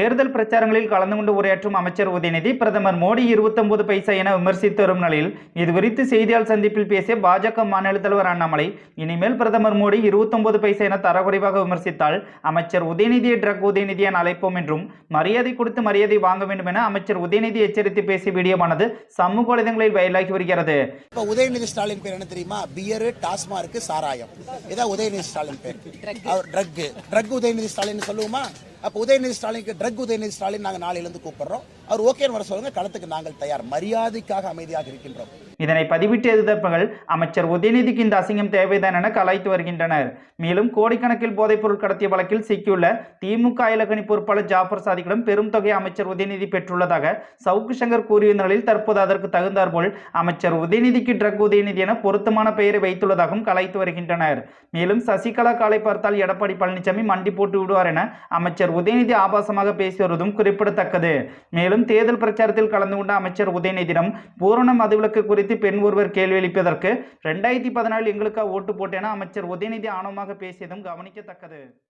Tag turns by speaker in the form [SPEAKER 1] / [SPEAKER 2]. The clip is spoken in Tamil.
[SPEAKER 1] தேர்தல் பிரச்சாரங்களில் கலந்து கொண்டு உரையாற்றும் அமைச்சர் உதயநிதி பிரதமர் மோடி இருபத்தொன்பது பைசா என விமர்சித்து வரும் நிலையில் இது குறித்து செய்தியாளர் சந்திப்பில் பேசிய பாஜக மாநில தலைவர் அண்ணாமலை இனிமேல் பிரதமர் மோடி இருபத்தொன்பது பைசா என தரக்குறைவாக விமர்சித்தால் அமைச்சர் உதயநிதியை ட்ரக் உதயநிதி என அழைப்போம் என்றும் மரியாதை கொடுத்து மரியாதை வாங்க வேண்டும் என அமைச்சர் உதயநிதி எச்சரித்து பேசிய வீடியோவானது சமூக வலைதளங்களில் வைரலாகி வருகிறது.
[SPEAKER 2] இப்ப உதயநிதி ஸ்டாலின் பேர் என்ன தெரியுமா? பியரு டாஸ்மார்க்கு சாராயம். இதான் உதயநிதி ஸ்டாலின் பேர். ட்ரக் உதயநிதி ஸ்டாலின் சொல்லுவோமா? அப்போ உதயநிதி ஸ்டாலினுக்கு ட்ரக் உதயநிதி ஸ்டாலின் நாங்கள் நாளையிலேருந்து கூப்பிட்றோம். கூப்பிடுறோம் அவர் ஓகேன்னு வர சொல்லுங்க களத்துக்கு நாங்கள் தயார். மரியாதைக்காக அமைதியாக இருக்கின்றோம்.
[SPEAKER 1] இதனை பதிவிட்டு எதிர்ப்பவர்கள் அமைச்சர் உதயநிதிக்கு இந்த அசிங்கம் தேவைதான் என கலாய்த்து வருகின்றனர். மேலும் கோடிக்கணக்கில் போதைப்பொருள் கடத்திய வழக்கில் சிக்கியுள்ள திமுக இலக்கணி பொறுப்பாளர் ஜாஃபர் சாதிக்கிடம் பெரும் தொகை அமைச்சர் உதயநிதி பெற்றுள்ளதாக சவுக்கு சங்கர் கூறிய நிலையில் தற்போது அதற்கு தகுந்தாற்போல் அமைச்சர் உதயநிதிக்கு ட்ரக் உதயநிதி என பொருத்தமான பெயரை வைத்துள்ளதாகவும் கலாய்த்து வருகின்றனர். மேலும் சசிகலா காலை பார்த்தால் எடப்பாடி பழனிசாமி மண்டி போட்டு விடுவார் என அமைச்சர் உதயநிதி ஆபாசமாக பேசி வருவதும் குறிப்பிடத்தக்கது. மேலும் தேர்தல் பிரச்சாரத்தில் கலந்து கொண்ட அமைச்சர் உதயநிதியிடம் பூரண மதுவிலக்கு குறித்து பெண் ஒருவர் கேள்வி எழுப்பியதற்கு ரெண்டாயிரத்தி பதினாலில் எங்களுக்காக ஓட்டு போட்டேன? அமைச்சர் உதயநிதி ஆணவமாக பேசியதும் கவனிக்கத்தக்கது.